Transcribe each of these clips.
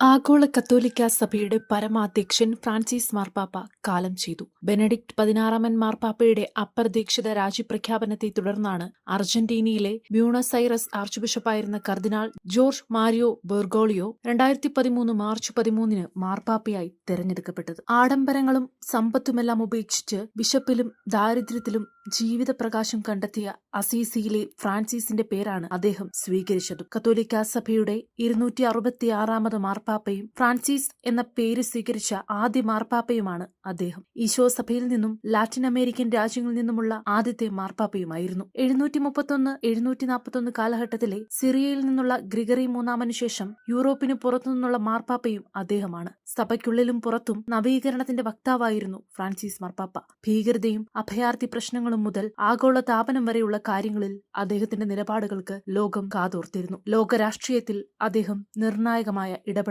ആഗോള കത്തോലിക്ക സഭയുടെ പരമാധ്യക്ഷൻ ഫ്രാൻസിസ് മാർപ്പാപ്പ കാലം ചെയ്തു. ബെനഡിക്ട് പതിനാറാമൻ മാർപ്പാപ്പയുടെ അപ്രതീക്ഷിത രാജിപ്രഖ്യാപനത്തെ തുടർന്നാണ് അർജന്റീനയിലെ ബ്യൂണസ് ഐറസ് ആർച്ച് ബിഷപ്പായിരുന്ന കർദിനാൾ ജോർജ് മാരിയോ ബെർഗോളിയോ രണ്ടായിരത്തി പതിമൂന്ന് മാർച്ച് പതിമൂന്നിന് മാർപ്പാപ്പയായി തെരഞ്ഞെടുക്കപ്പെട്ടത്. ആഡംബരങ്ങളും സമ്പത്തുമെല്ലാം ഉപേക്ഷിച്ച് ബിഷപ്പിലും ദാരിദ്ര്യത്തിലും ജീവിത പ്രകാശം കണ്ടെത്തിയ അസീസിയിലെ ഫ്രാൻസിസിന്റെ പേരാണ് അദ്ദേഹം സ്വീകരിച്ചത്. കത്തോലിക്ക സഭയുടെ ഇരുന്നൂറ്റി അറുപത്തിയാറാമത് മാർപ്പാപ്പയും ഫ്രാൻസിസ് എന്ന പേര് സ്വീകരിച്ച ആദ്യ മാർപ്പാപ്പയുമാണ് അദ്ദേഹം. ഈശോ സഭയിൽ നിന്നും ലാറ്റിൻ അമേരിക്കൻ രാജ്യങ്ങളിൽ നിന്നുമുള്ള ആദ്യത്തെ മാർപ്പാപ്പയുമായിരുന്നു. എഴുന്നൂറ്റി മുപ്പത്തൊന്ന് എഴുന്നൂറ്റി നാൽപ്പത്തൊന്ന് കാലഘട്ടത്തിലെ സിറിയയിൽ നിന്നുള്ള ഗ്രിഗറി മൂന്നാമനു ശേഷം യൂറോപ്പിന് പുറത്തുനിന്നുള്ള മാർപ്പാപ്പയും അദ്ദേഹമാണ്. സഭയ്ക്കുള്ളിലും പുറത്തും നവീകരണത്തിന്റെ വക്താവായിരുന്നു ഫ്രാൻസിസ് മാർപ്പാപ്പ. ഭീകരതയും അഭയാർത്ഥി പ്രശ്നങ്ങളും മുതൽ ആഗോള താപനം വരെയുള്ള കാര്യങ്ങളിൽ അദ്ദേഹത്തിന്റെ നിലപാടുകൾക്ക് ലോകം കാതോർത്തിരുന്നു. ലോകരാഷ്ട്രീയത്തിൽ അദ്ദേഹം നിർണായകമായ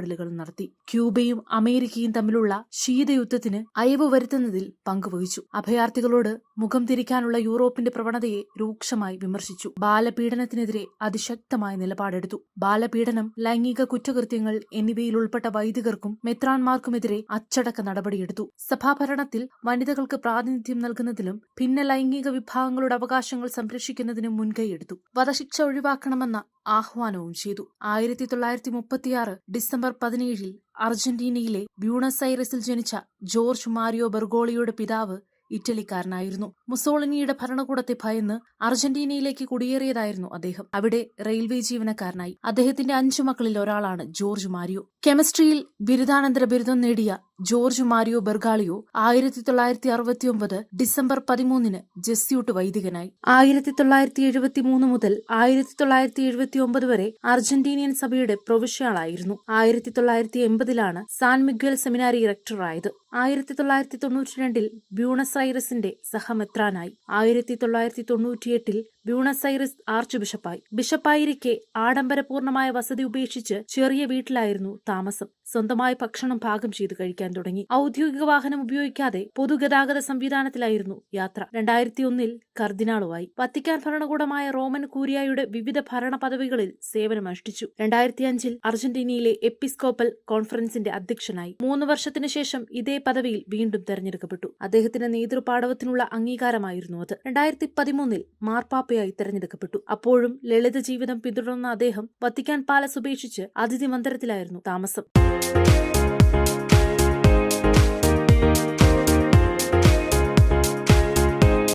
ഇടപെടലുകൾ നടത്തി ക്യൂബയും അമേരിക്കയും തമ്മിലുള്ള ശീതയുദ്ധത്തിന് അയവ് വരുത്തുന്നതിൽ പങ്കുവഹിച്ചു. അഭയാർത്ഥികളോട് മുഖം തിരിക്കാനുള്ള യൂറോപ്പിന്റെ പ്രവണതയെ രൂക്ഷമായി വിമർശിച്ചു. ബാലപീഡനത്തിനെതിരെ അതിശക്തമായ നിലപാടെടുത്തു. ബാലപീഡനം ലൈംഗിക കുറ്റകൃത്യങ്ങൾ എന്നിവയിൽ ഉൾപ്പെട്ട വൈദികർക്കും മെത്രാൻമാർക്കുമെതിരെ അച്ചടക്ക നടപടിയെടുത്തു. സഭാഭരണത്തിൽ വനിതകൾക്ക് പ്രാതിനിധ്യം നൽകുന്നതിലും ഭിന്ന ലൈംഗിക വിഭാഗങ്ങളുടെ അവകാശങ്ങൾ സംരക്ഷിക്കുന്നതിനും മുൻകൈയെടുത്തു. വധശിക്ഷ ഒഴിവാക്കണമെന്ന ആഹ്വാനവും ചെയ്തു. ആയിരത്തി തൊള്ളായിരത്തി മുപ്പത്തിയാറ് ഡിസംബർ പതിനേഴിൽ അർജന്റീനയിലെ ബ്യൂണസ് ഐറസിൽ ജനിച്ച ജോർജ് മാരിയോ ബെർഗോളിയുടെ പിതാവ് ഇറ്റലിക്കാരനായിരുന്നു. മുസോളിനിയുടെ ഭരണകൂടത്തെ ഭയന്ന് അർജന്റീനയിലേക്ക് കുടിയേറിയതായിരുന്നു അദ്ദേഹം. അവിടെ റെയിൽവേ ജീവനക്കാരനായി. അദ്ദേഹത്തിന്റെ അഞ്ചു മക്കളിൽ ഒരാളാണ് ജോർജ് മാരിയോ. കെമിസ്ട്രിയിൽ ബിരുദാനന്തര ബിരുദം നേടിയ ജോർജ് മാരിയോ ബെർഗാളിയോ ആയിരത്തി തൊള്ളായിരത്തി അറുപത്തിയൊമ്പത് ഡിസംബർ പതിമൂന്നിന് ജസ്യൂട്ട് വൈദികനായി. ആയിരത്തി തൊള്ളായിരത്തി എഴുപത്തി മൂന്ന് മുതൽ ആയിരത്തി തൊള്ളായിരത്തി എഴുപത്തി ഒമ്പത് വരെ അർജന്റീനിയൻ സഭയുടെ പ്രൊവിഷ്യാളായിരുന്നു ആയിരത്തി തൊള്ളായിരത്തി എൺപതിലാണ് സാൻ മിഗ്വൽ സെമിനാരി റെക്ടറായത്. ആയിരത്തി തൊള്ളായിരത്തി തൊണ്ണൂറ്റി രണ്ടിൽ ബ്യൂണസ് ഐറസിന്റെ സഹമെത്രാനായി. ആയിരത്തി തൊള്ളായിരത്തി തൊണ്ണൂറ്റിയെട്ടിൽ ബ്യൂണസ് ഐറിസ് ആർച്ച് ബിഷപ്പായി ബിഷപ്പായിരിക്കെ ആഡംബരപൂർണമായ വസതി ഉപേക്ഷിച്ച് ചെറിയ വീട്ടിലായിരുന്നു താമസം. സ്വന്തമായി ഭക്ഷണം പാകം ചെയ്തു കഴിക്കാൻ തുടങ്ങി. ഔദ്യോഗിക വാഹനം ഉപയോഗിക്കാതെ പൊതുഗതാഗത സംവിധാനത്തിലായിരുന്നു യാത്ര. രണ്ടായിരത്തി ഒന്നിൽ കർദിനാളുമായി. വത്തിക്കാൻ ഭരണകൂടമായ റോമൻ കൂരിയായുടെ വിവിധ ഭരണ പദവികളിൽ സേവനമനുഷ്ഠിച്ചു രണ്ടായിരത്തി അഞ്ചിൽ അർജന്റീനയിലെ എപ്പിസ്കോപ്പൽ കോൺഫറൻസിന്റെ അധ്യക്ഷനായി. മൂന്ന് വർഷത്തിനു ശേഷം ഇതേ പദവിയിൽ വീണ്ടും തെരഞ്ഞെടുക്കപ്പെട്ടു. അദ്ദേഹത്തിന്റെ നേതൃപാടവത്തിനുള്ള അംഗീകാരമായിരുന്നു അത്. രണ്ടായിരത്തി പതിമൂന്നിൽ മാർപ്പാപ്പയായി തെരഞ്ഞെടുക്കപ്പെട്ടു. അപ്പോഴും ലളിത ജീവിതം പിന്തുടർന്ന അദ്ദേഹം വത്തിക്കാൻ പാലസ് ഉപേക്ഷിച്ച് അതിഥി മന്ദിരത്തിലായിരുന്നു താമസം.